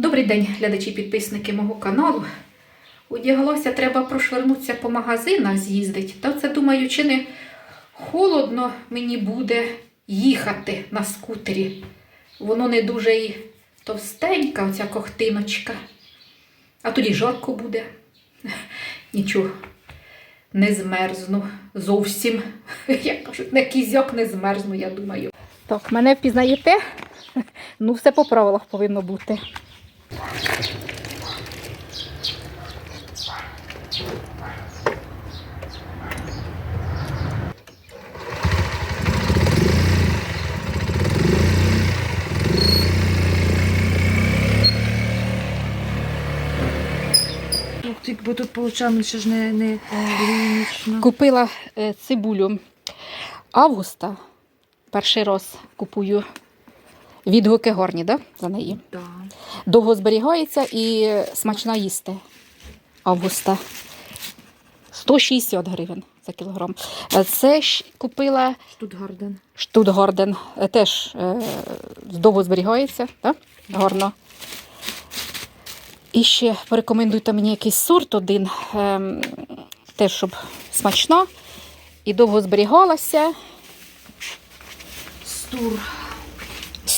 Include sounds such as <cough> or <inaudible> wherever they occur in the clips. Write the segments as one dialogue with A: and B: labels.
A: Добрий день, глядачі підписники мого каналу. Одяглося, треба прошвернутися по магазинах з'їздити. Та це думаю, чи не холодно мені буде їхати на скутері. Воно не дуже і товстенька, оця кохтиночка. А тоді жарко буде. <laughs> Нічого, не змерзну зовсім. <laughs> Як кажуть, на кізяк не змерзну, я думаю. Так, мене впізнаєте? <laughs> Ну, все по правилах повинно бути.
B: Ти, бо тут получаємо ще ж не, не.
A: Купила е, цибулю августа. Перший раз купую відгуки гарні, да? за неї.
B: Да.
A: Довго зберігається і смачна їсти. Августа. 160 гривень за кілограм. Е, Це ж купила
B: Штутгарден.
A: Штутгарден. Е, Теж е, довго зберігається, да? гарно. І ще порекомендуйте мені якийсь сорт один, ем, теж щоб смачна і довго зберігалася.
B: Стур.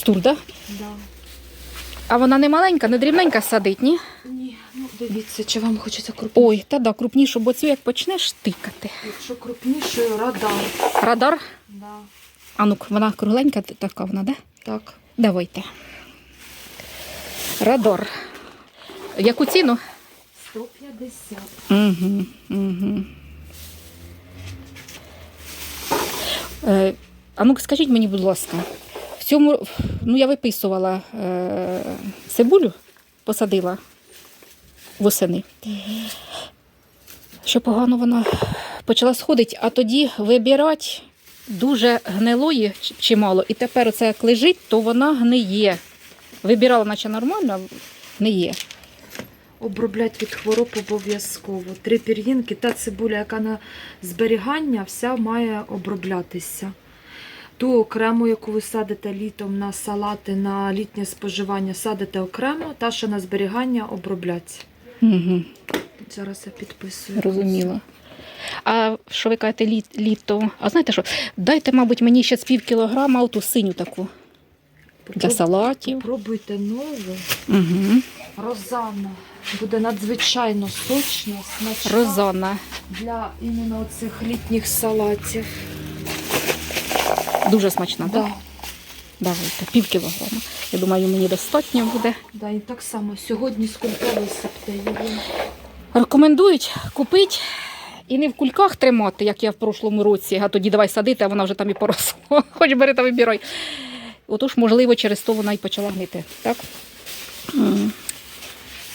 A: Стур, да?
B: Да.
A: А вона не маленька, не дрібненька садить, ні?
B: Ні, ну дивіться, чи вам хочеться крупніше.
A: Ой, та да, крупнішу, бо цю як почнеш тикати.
B: Якщо крупнішою, радар.
A: Радар.
B: Да.
A: А ну вона кругленька така вона, да?
B: Так.
A: Давайте. Радар. Яку ціну?
B: 150.
A: Угу, угу. Е, а ну скажіть мені, будь ласка, цьому, ну я виписувала е, цибулю, посадила восени. Що погано вона почала сходити, а тоді вибирати дуже гнилої чимало. І тепер оце як лежить, то вона гниє. Вибирала, наче нормально, а гниє.
B: Оброблять від хвороб обов'язково. Три пір'їнки. Та цибуля, яка на зберігання, вся має оброблятися. Ту окрему, яку ви садите літом на салати, на літнє споживання, садите окремо, та, що на зберігання обробляться.
A: Угу.
B: Зараз я підписую.
A: Розуміло. А що ви кажете, літ, літо? А знаєте що? Дайте, мабуть, мені ще з пів кілограма оту синю таку для салатів.
B: Пробуйте нову.
A: Угу.
B: Розанна. Буде надзвичайно сочна, смачна
A: Розона.
B: для іменно цих літніх салатів.
A: Дуже смачна, так?
B: Да.
A: Да? Давайте, пів кілограма. Я думаю, мені достатньо буде.
B: Да, і так само сьогодні з кулька висипте.
A: Рекомендують купити і не в кульках тримати, як я в прошлому році, а тоді давай садити, а вона вже там і поросла. <laughs> Хоч бери та вибирай. Отож, можливо, через то вона і почала гнити. Так?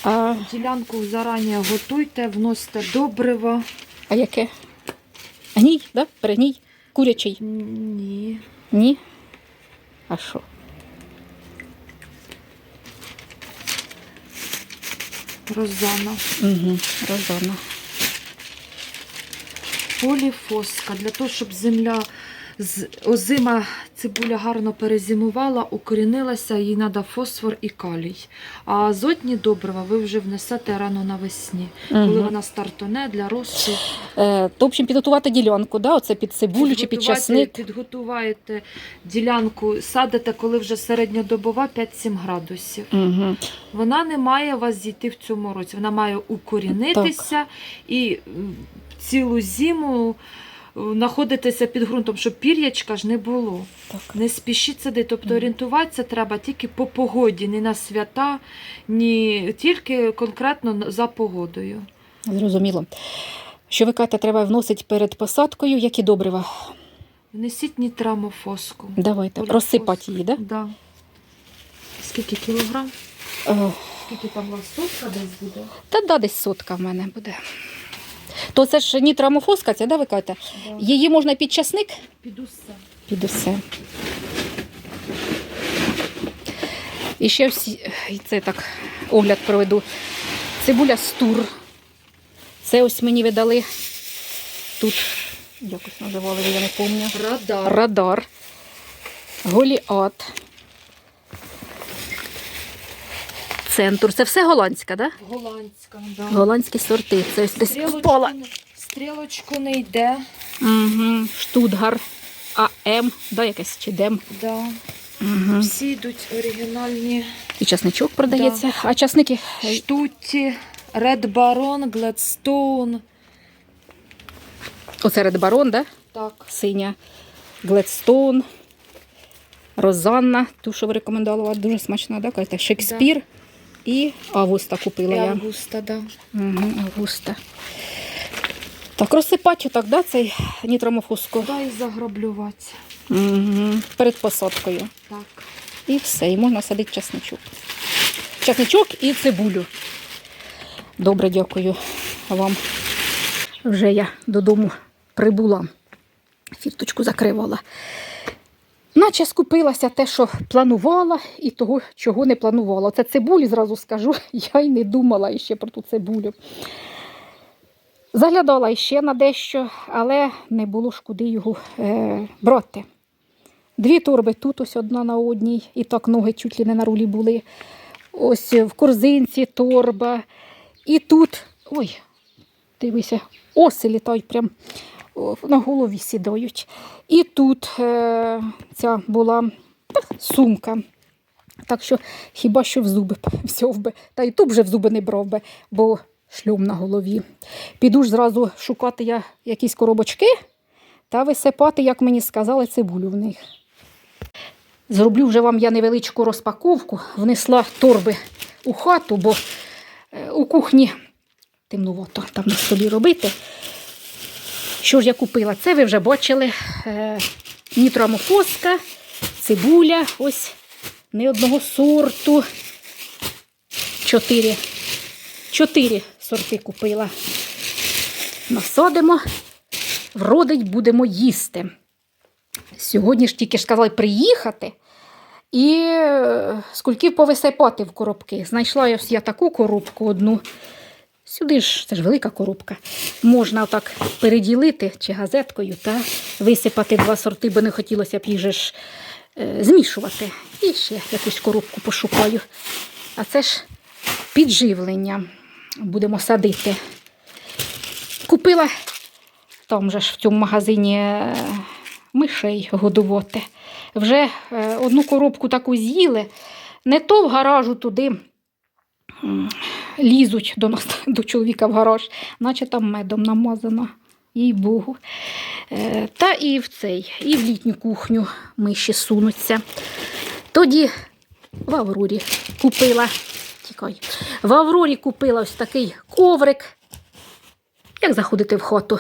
A: А,
B: Ділянку зарані готуйте, вносите добрива.
A: а яке? Гній, да? Перегній? Курячий?
B: Ні.
A: Ні. А що?
B: Розана.
A: Угу, розорна.
B: Поліфоска. Для того, щоб земля озима цибуля гарно перезимувала, укорінилася, їй треба фосфор і калій. А азотні добрива ви вже внесете рано навесні, коли
A: Угу.
B: вона стартоне для росту.
A: Е, то, в общем, підготувати ділянку, да? Оце під цибулю чи під часник.
B: Підготуваєте ділянку, садите, коли вже середньодобова 5-7 градусів.
A: Угу.
B: Вона не має вас зійти в цьому році. Вона має укорінитися і цілу зиму знаходитися під ґрунтом, щоб пір'ячка ж не було.
A: Так.
B: Не спішіть садити. Тобто орієнтуватися треба тільки по погоді, не на свята, ні тільки конкретно за погодою.
A: Зрозуміло. Що ви кажете, треба вносити перед посадкою, які добрива?
B: Внесіть нітрамофоску.
A: Давайте, розсипати її, да?
B: Да. Скільки кілограм?
A: Е,
B: Скільки там у вас сотка десь буде?
A: Та да, десь сотка в мене буде. То це ж нітрамофоска, ця, да, ви кажете?
B: Да.
A: Її можна під часник?
B: Під усе.
A: Під усе. І ще всі, і це так огляд проведу. Цибуля стур. Це ось мені видали тут, якось називали, я не пам'ятаю.
B: Радар.
A: Радар. Голіат. Центр. Це все голландська, так? Да?
B: Голландська, да.
A: Голландські сорти. Це ось десь
B: Стрілочку,
A: впала.
B: не- стрілочку не йде.
A: Угу. Штутгар, АМ, да, якась чи ДЕМ.
B: Да.
A: Угу.
B: Всі йдуть оригінальні
A: І часничок продається. А часники
B: штуті, Red Baron, Gladstone.
A: оце Red Baron, да?
B: Так.
A: синя, Гледстоун, Розанна, ту, що ви рекомендували, дуже смачна, да? кажете? Шекспір і Августа купила
B: І
A: я.
B: Августа, да.
A: Угу, Августа. Так, розсипати так, да, цей нітромофуску
B: Куди і заграблювати.
A: угу. перед посадкою.
B: Так.
A: І все, і можна садити часничок. Часничок і цибулю. Добре, дякую вам. Вже я додому прибула. Фірточку закривала. Наче скупилася те, що планувала, і того, чого не планувала. Це цибулі, зразу скажу, <laughs> я й не думала іще про ту цибулю. Заглядала іще на дещо, але не було ж куди його е, брати. Дві торби тут, ось одна на одній, і так ноги чуть ли не на рулі були. Ось в корзинці торба. І тут, ой, дивися, оси літають прям на голові сідають. І тут е, ця була сумка. Так що хіба що в зуби <laughs> взяв би, та і тут вже в зуби не брав би, бо шльом на голові. Піду ж зразу шукати я якісь коробочки та висипати, як мені сказали, цибулю в них. Зроблю вже вам я невеличку розпаковку, внесла торби у хату, бо е, у кухні темнувато там столі робити. Що ж я купила? Це ви вже бачили. Е, нітроамофоска, цибуля, ось не одного сорту. Чотири. Чотири сорти купила. Насадимо, вродить будемо їсти. Сьогодні ж тільки ж сказали приїхати і е, скульків повисипати в коробки. Знайшла ось я таку коробку одну. Сюди ж, це ж велика коробка. Можна так переділити чи газеткою та висипати два сорти, бо не хотілося б їх же ж е, змішувати. І ще якусь коробку пошукаю. А це ж підживлення. Будемо садити. Купила там же ж в цьому магазині е, мишей годувати. Вже е, одну коробку таку з'їли. Не то в гаражу туди лізуть до нас, <laughs> до чоловіка в гараж, наче там медом намазано, їй Богу. Е, Та і в цей, і в літню кухню миші сунуться. Тоді в Аврорі купила. Тікай. В Аврорі купила ось такий коврик. Як заходити в хату,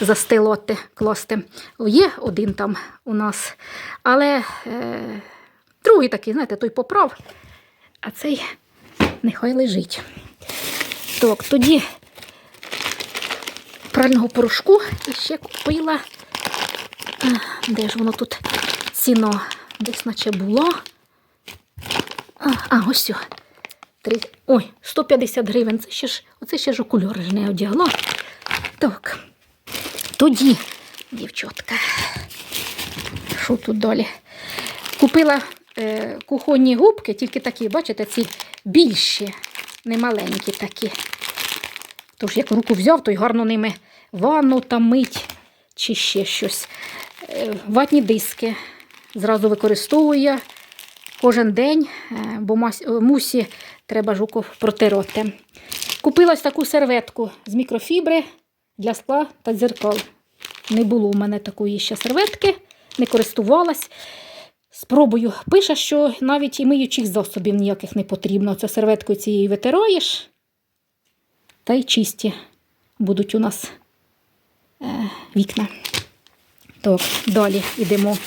A: застилати, класти. Є один там у нас, але е, другий такий, знаєте, той поправ, а цей нехай лежить. Так, тоді прального порошку і ще купила. Де ж воно тут ціно? Десь наче було. А, ось. сьо. Три... Ой, 150 гривень. Це ще ж, оце ще ж окуляри ж не одягла. Так. Тоді, дівчатка, що тут далі? Купила е, кухонні губки, тільки такі, бачите, ці більші, не маленькі такі. Тож, як руку взяв, то й гарно ними ванну там мить чи ще щось. Е, ватні диски. Зразу використовую я кожен день, е, бо е, мусі треба жуку протирати. Купила таку серветку з мікрофібри для скла та дзеркал. Не було у мене такої ще серветки, не користувалась. Спробую. Пише, що навіть і миючих засобів ніяких не потрібно. Це серветкою цією витираєш, та й чисті будуть у нас е, вікна. Так, далі йдемо.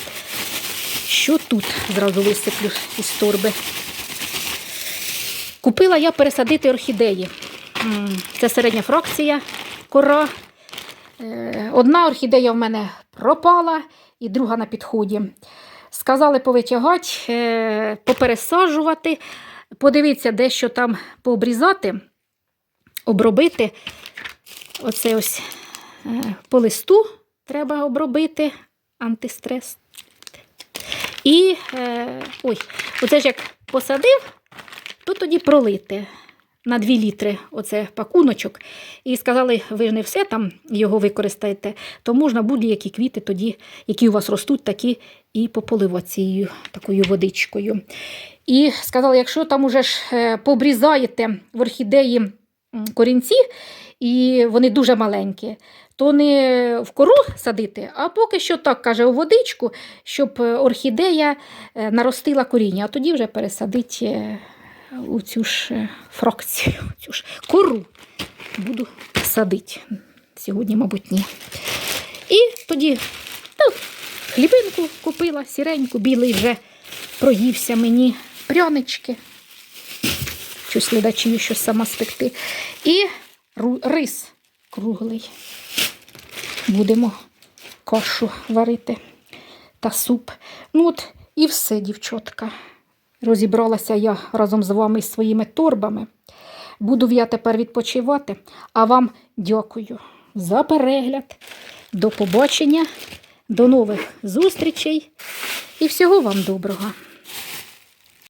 A: Що тут зразу висиплю із торби? Купила я пересадити орхідеї. Це середня фракція кора. Е, Одна орхідея в мене пропала, і друга на підході. Сказали повитягати, е, попересаджувати, подивитися, де що там пообрізати, обробити. Оце ось е, по листу треба обробити антистрес. І е, ой, оце ж як посадив, то тоді пролити на 2 літри оце пакуночок. І сказали, ви ж не все там його використаєте, то можна будь-які квіти тоді, які у вас ростуть, такі і пополивати цією такою водичкою. І сказали, якщо там уже ж е, пообрізаєте в орхідеї корінці, і вони дуже маленькі, то не в кору садити, а поки що так каже у водичку, щоб е, орхідея е, наростила коріння, а тоді вже пересадить у цю ж е, фракцію, цю ж кору буду садити. Сьогодні, мабуть, ні. І тоді ну, хлібинку купила, сіреньку, білий вже проївся мені прянички. Щось ледачію, щось сама спекти. І рис круглий. Будемо кашу варити та суп. Ну от і все, дівчотка. Розібралася я разом з вами з своїми торбами. Буду я тепер відпочивати, а вам дякую за перегляд. До побачення, до нових зустрічей і всього вам доброго.